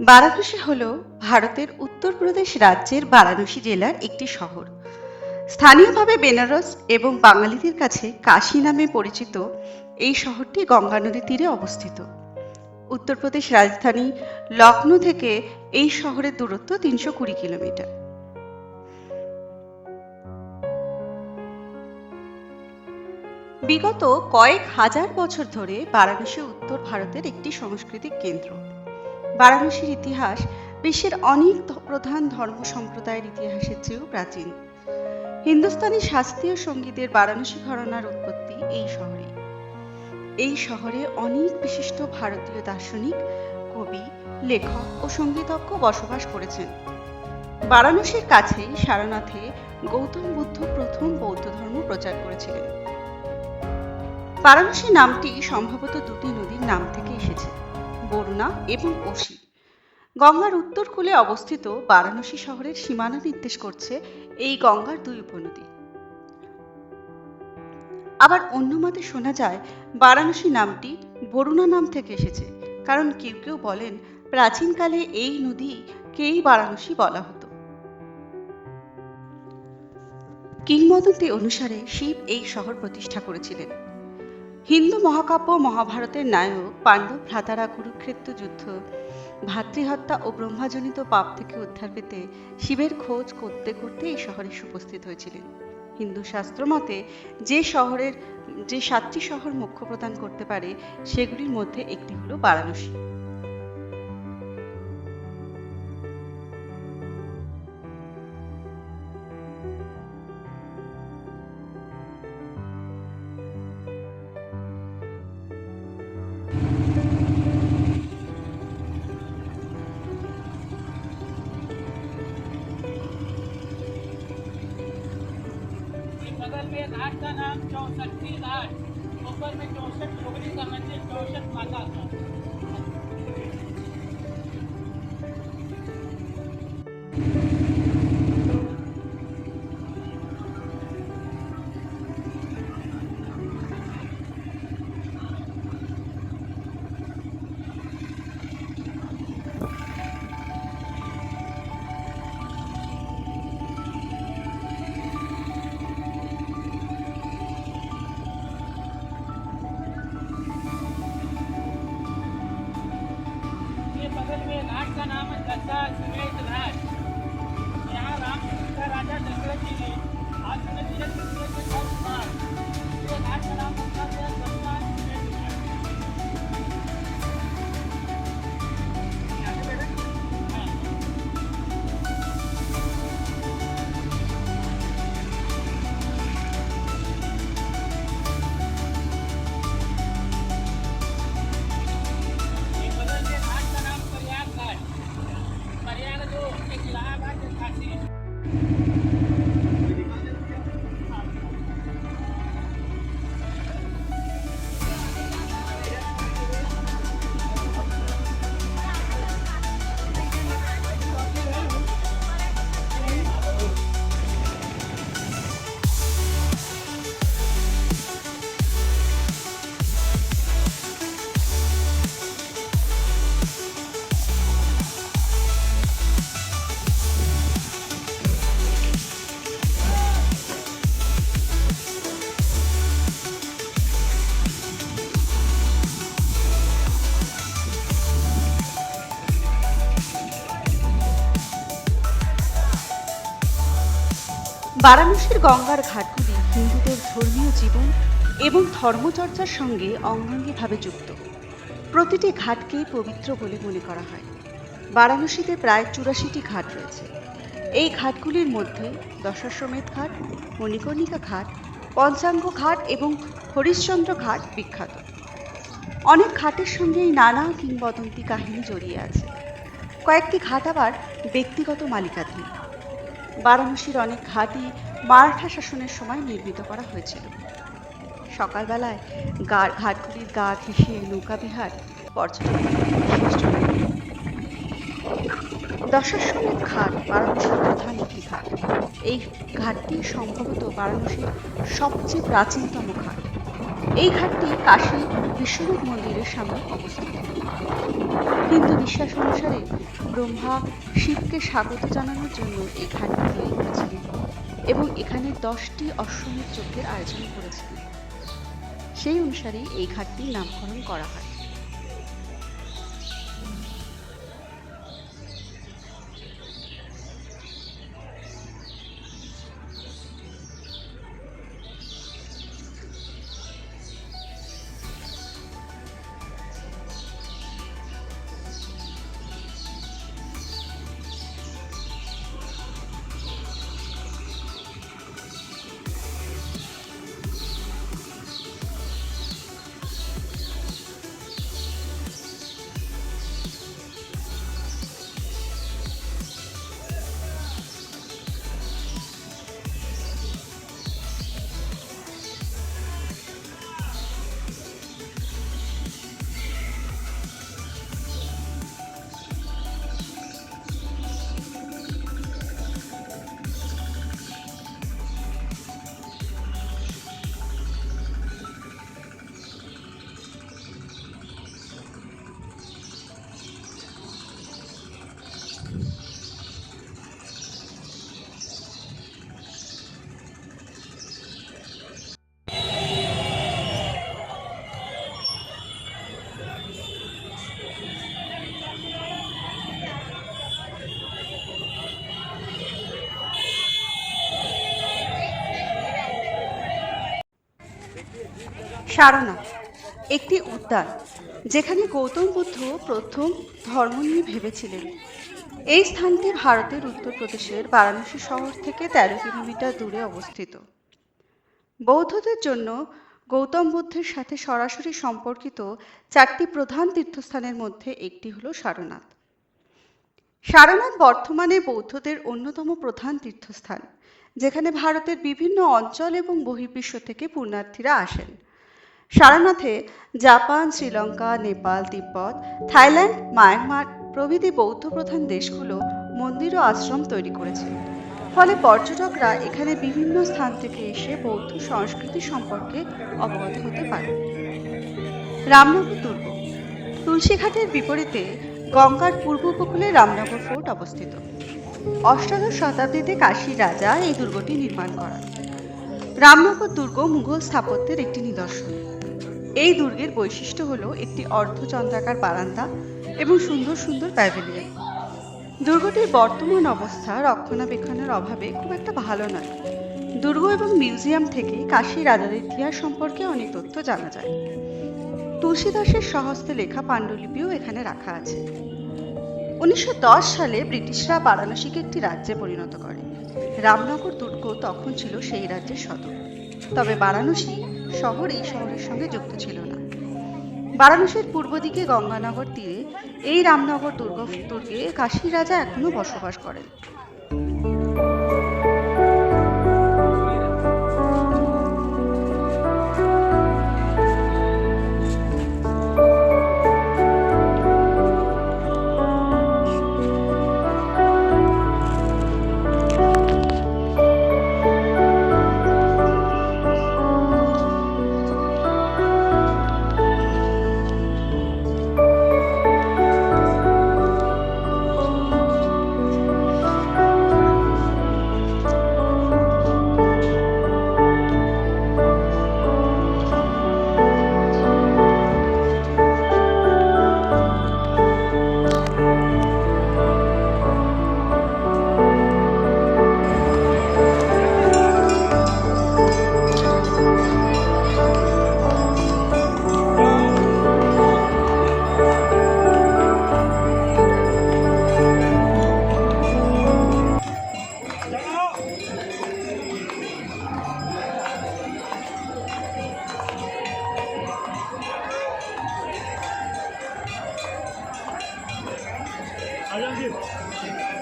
বারাণসী হল ভারতের উত্তরপ্রদেশ রাজ্যের বারাণসী জেলার একটি শহর। স্থানীয়ভাবে বেনারস এবং বাঙালিদের কাছে কাশী নামে পরিচিত এই শহরটি গঙ্গা নদীর তীরে অবস্থিত। উত্তরপ্রদেশ রাজধানী লখনৌ থেকে এই শহরের দূরত্ব তিনশো কুড়ি কিলোমিটার। বিগত কয়েক হাজার বছর ধরে বারাণসী উত্তর ভারতের একটি সাংস্কৃতিক কেন্দ্র। বারাণসীর ইতিহাস বিশ্বের অনেক প্রধান ধর্ম সম্প্রদায়ের ইতিহাসের চেয়েও প্রাচীন। হিন্দুস্তানি শাস্ত্রীয় সঙ্গীতের বারাণসী ঘরানার উৎপত্তি এই শহরে। এই শহরে অনেক বিশিষ্ট ভারতীয় দার্শনিক, কবি, লেখক ও সঙ্গীতজ্ঞ বসবাস করেছেন। বারাণসীর কাছেই সারনাথে গৌতম বুদ্ধ প্রথম বৌদ্ধ ধর্ম প্রচার করেছিলেন। বারাণসী নামটি সম্ভবত দুটি নদীর নাম থেকে এসেছে। বরুণা এবং অসি গঙ্গার উত্তর কূলে অবস্থিত বারাণসী শহরের সীমানা নির্দেশ করছে এই গঙ্গার দুই উপনদী। আবার অন্য মতে শোনা যায়, বারাণসী নামটি বরুণা নাম থেকে এসেছে, কারণ কেউ কেউ বলেন প্রাচীনকালে এই নদীকেই বারাণসী বলা হতো। কিংবদন্তি অনুসারে শিব এই শহর প্রতিষ্ঠা করেছিলেন। হিন্দু মহাকাব্য মহাভারতের নায়ক পাণ্ডব ভ্রাতারা কুরুক্ষেত্র যুদ্ধ, ভাতৃহত্যা ও ব্রহ্মাজনিত পাপ থেকে উদ্ধার পেতে শিবের খোঁজ করতে করতে এই শহরে উপস্থিত হয়েছিলেন। হিন্দু শাস্ত্র মতে যে শহরের, যে সাতটি শহর মুখ্য প্রদান করতে পারে, সেগুলির মধ্যে একটি হলো বারাণসী। का नाम चौसठी ऊपर में चौसठ जोगनी का मंदिर चौसठ माता का। Santa Nama Santa Sumedra. বারাণসীর গঙ্গার ঘাটগুলি হিন্দুদের ধর্মীয় জীবন এবং ধর্মচর্চার সঙ্গে অঙ্গাঙ্গিভাবে যুক্ত। প্রতিটি ঘাটকেই পবিত্র বলে মনে করা হয়। বারাণসীতে প্রায় চুরাশিটি ঘাট রয়েছে। এই ঘাটগুলির মধ্যে দশাশ্বমেধ ঘাট, মণিকর্ণিকা ঘাট, পঞ্চাঙ্গ ঘাট এবং হরিশ্চন্দ্র ঘাট বিখ্যাত। অনেক ঘাটের সঙ্গেই নানা কিংবদন্তি কাহিনী জড়িয়ে আছে। কয়েকটি ঘাট আবার ব্যক্তিগত মালিকাধীন। বারাণসীর অনেক ঘাটই মারাঠা শাসনের সময় নির্মিত করা হয়েছিল। সকালবেলায় গা- ঘাটগুলির গা ঘেঁষে নৌকাবিহার পর্যটন দশাশ্বমেধ ঘাট বারাণসীর প্রধান একটি ঘাট। এই ঘাটটি সম্ভবত বারাণসীর সবচেয়ে প্রাচীনতম ঘাট। এই ঘাটটি কাশী বিশ্বরূপ মন্দিরের সামনে অবস্থিত। হিন্দু বিশ্বাস অনুসারে ব্রহ্মা শিবকে স্বাগত জানানোর জন্য এই ঘাটটি তৈরি করেছিলেন এবং এখানে দশটি অশ্বমেধ চোখের আয়োজন করেছিলেন। সেই অনুসারে এই ঘাটটির নামকরণ করা হয়। সারনাথ একটি উদ্যান, যেখানে গৌতম বুদ্ধ প্রথম ধর্ম নিয়ে ভেবেছিলেন। এই স্থানটি ভারতের উত্তরপ্রদেশের বারাণসী শহর থেকে তেরো কিলোমিটার দূরে অবস্থিত। বৌদ্ধদের জন্য গৌতম বুদ্ধের সাথে সরাসরি সম্পর্কিত চারটি প্রধান তীর্থস্থানের মধ্যে একটি হলো সারনাথ। সারনাথ বর্তমানে বৌদ্ধদের অন্যতম প্রধান তীর্থস্থান, যেখানে ভারতের বিভিন্ন অঞ্চল এবং বহির্বিশ্ব থেকে পুণ্যার্থীরা আসেন। সারনাথে Japan, Sri Lanka, Nepal, Tibet, Thailand, Myanmar প্রভৃতি বৌদ্ধ প্রধান দেশগুলো মন্দির ও আশ্রম তৈরি করেছে। ফলে পর্যটকরা এখানে বিভিন্ন স্থান থেকে এসে বৌদ্ধ সংস্কৃতি সম্পর্কে অবগত হতে পারে। রামনগর দুর্গ। তুলসীঘাটের বিপরীতে গঙ্গার পূর্ব উপকূলে রামনগর ফোর্ট অবস্থিত। অষ্টাদশ শতাব্দীতে কাশী রাজা এই দুর্গটি নির্মাণ করান। রামনগর দুর্গ মুঘল স্থাপত্যের একটি নিদর্শন। এই দুর্গের বৈশিষ্ট্য হল একটি অর্ধচন্দ্রাকার বারান্দা এবং সুন্দর সুন্দর প্যাভিলিয়ন। দুর্গটির বর্তমান অবস্থা রক্ষণাবেক্ষণের অভাবে খুব একটা ভালো নয়। দুর্গ এবং মিউজিয়াম থেকে কাশী রাজার ইতিহাস সম্পর্কে অনেক তথ্য জানা যায়। তুলসীদাসের স্বহস্তে লেখা পাণ্ডুলিপিও এখানে রাখা আছে। উনিশশো দশ সালে ব্রিটিশরা বারাণসীকে একটি রাজ্যে পরিণত করে। রামনগর দুর্গ তখন ছিল সেই রাজ্যের সদর। তবে বারাণসী শহর এই শহরের সঙ্গে যুক্ত ছিল না। বারাণসীর পূর্ব দিকে গঙ্গানগর তীরে এই রামনগর দুর্গ দুর্গে কাশী রাজা এখনও বসবাস করেন।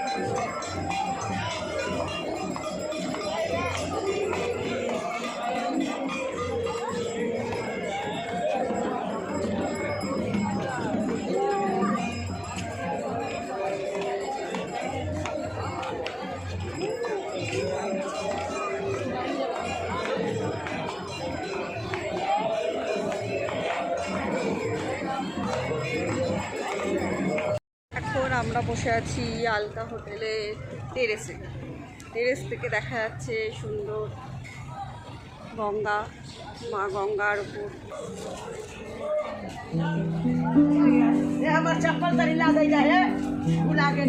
すごい! আমরা বসে আছি আলকা হোটেলে, টেরেসে। টেরেস থেকে দেখা যাচ্ছে সুন্দর গঙ্গা, মা গঙ্গার উপর। আমার চপ্পল তারি লাগে যায় লাগে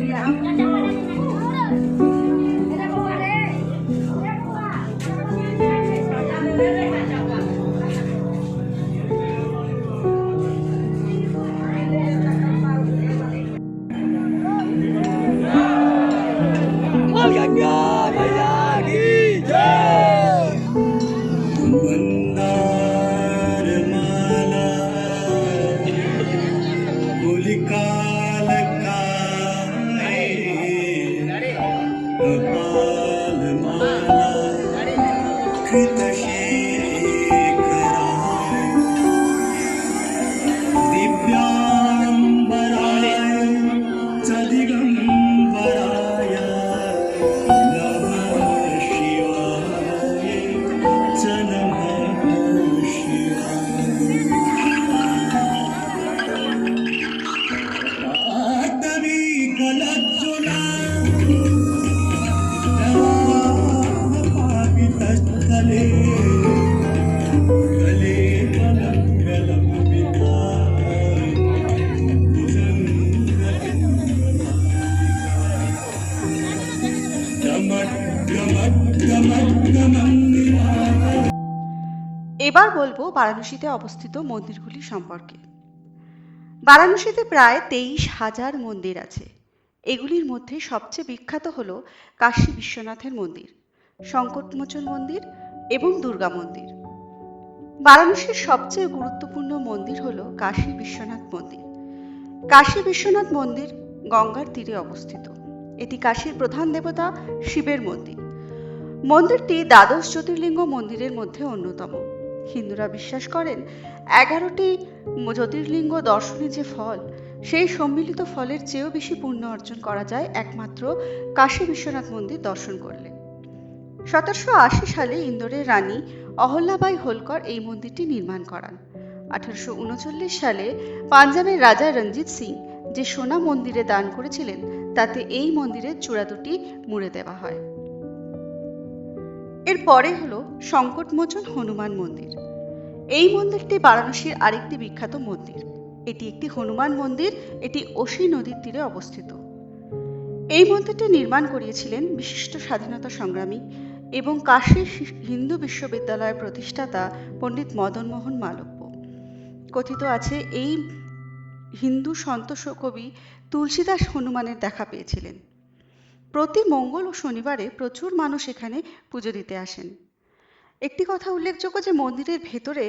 বারাণসীতে অবস্থিত মন্দিরগুলি সম্পর্কে। বারাণসীতে প্রায় তেইশ হাজার মন্দির আছে। এগুলির মধ্যে সবচেয়ে বিখ্যাত হল কাশী বিশ্বনাথের মন্দির, সংকটমোচন মন্দির এবং দুর্গা মন্দির। বারাণসীর সবচেয়ে গুরুত্বপূর্ণ মন্দির হল কাশী বিশ্বনাথ মন্দির। কাশী বিশ্বনাথ মন্দির গঙ্গার তীরে অবস্থিত। এটি কাশীর প্রধান দেবতা শিবের মন্দির। মন্দিরটি দ্বাদশ জ্যোতির্লিঙ্গ মন্দিরের মধ্যে অন্যতম। হিন্দুরা বিশ্বাস করেন, এগারোটি জ্যোতির্লিঙ্গ দর্শনে যে ফল, সেই সম্মিলিত ফলের চেয়েও বেশি পুণ্য অর্জন করা যায় একমাত্র কাশী বিশ্বনাথ মন্দির দর্শন করলে। সতেরোশো আশি সালে ইন্দোরের রানী অহল্যাবাই হোলকর এই মন্দিরটি নির্মাণ করান। আঠারোশো উনচল্লিশ সালে পাঞ্জাবের রাজা রঞ্জিত সিং যে সোনা মন্দিরে দান করেছিলেন, তাতে এই মন্দিরের চূড়া দুটি মুড়ে দেওয়া হয়। এর পরে হলো সংকটমোচন হনুমান মন্দির। এই মন্দিরটি বারাণসীর আরেকটি বিখ্যাত মন্দির। এটি একটি হনুমান মন্দির, এটি ওশি নদীর তীরে অবস্থিত। এই মন্দিরটি নির্মাণ করিয়েছিলেন বিশিষ্ট স্বাধীনতা সংগ্রামী এবং কাশী হিন্দু বিশ্ববিদ্যালয়ের প্রতিষ্ঠাতা পণ্ডিত মদন মোহন মালব্য। কথিত আছে, এই হিন্দু সন্ত কবি তুলসীদাস হনুমানের দেখা পেয়েছিলেন। প্রতি মঙ্গল ও শনিবারে প্রচুর মানুষ এখানে পুজো দিতে আসেন। একটি কথা উল্লেখযোগ্য যে মন্দিরের ভেতরে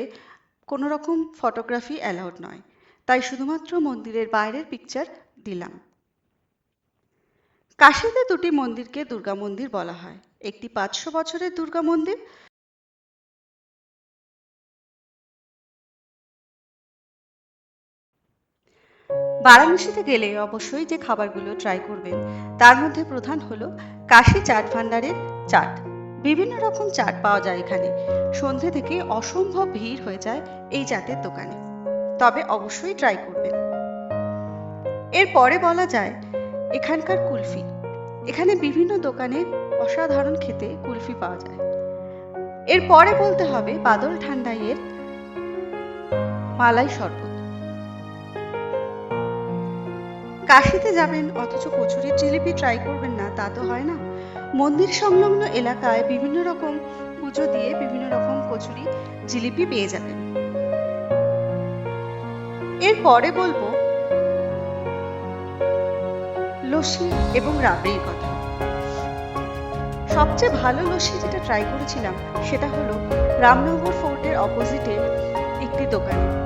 কোনো রকম ফটোগ্রাফি অ্যালাউড নয়, তাই শুধুমাত্র মন্দিরের বাইরের পিকচার দিলাম। কাশীতে দুটি মন্দিরকে দুর্গা মন্দির বলা হয়। একটি পাঁচশো বছরের দুর্গা মন্দির বারাণসীতে গেলে অবশ্যই যে খাবারগুলো ট্রাই করবেন, তার মধ্যে প্রধান হলো কাশি চাট ভান্ডারের চাট। বিভিন্ন রকম চাট পাওয়া যায় এখানে। সন্ধে থেকে অসম্ভব ভিড় হয়ে যায় এই চাটের দোকানে। তবে অবশ্যই ট্রাই করবেন। এরপরে বলা যায় এখানকার কুলফি। এখানে বিভিন্ন দোকানে অসাধারণ খেতে কুলফি পাওয়া যায়। এরপরে বলতে হবে বাদল ঠান্ডাইয়ের মালাই শরবত। কাশিতে যাবেন, অথচ কচুরির জিলিপি ট্রাই করবেন না, তা তো হয় না। মন্দির সংলগ্ন এলাকায় বিভিন্ন রকম পুজো দিয়ে বিভিন্ন রকম কচুরি, জিলিপি পেয়ে যাবেন। এরপরে বলব, লস্যি এবং রাবড়ির কথা। সবচেয়ে ভালো লস্যি যেটা ট্রাই করেছিলাম, সেটা হলো রামনগর ফোর্টের অপোজিটে একটি দোকানে।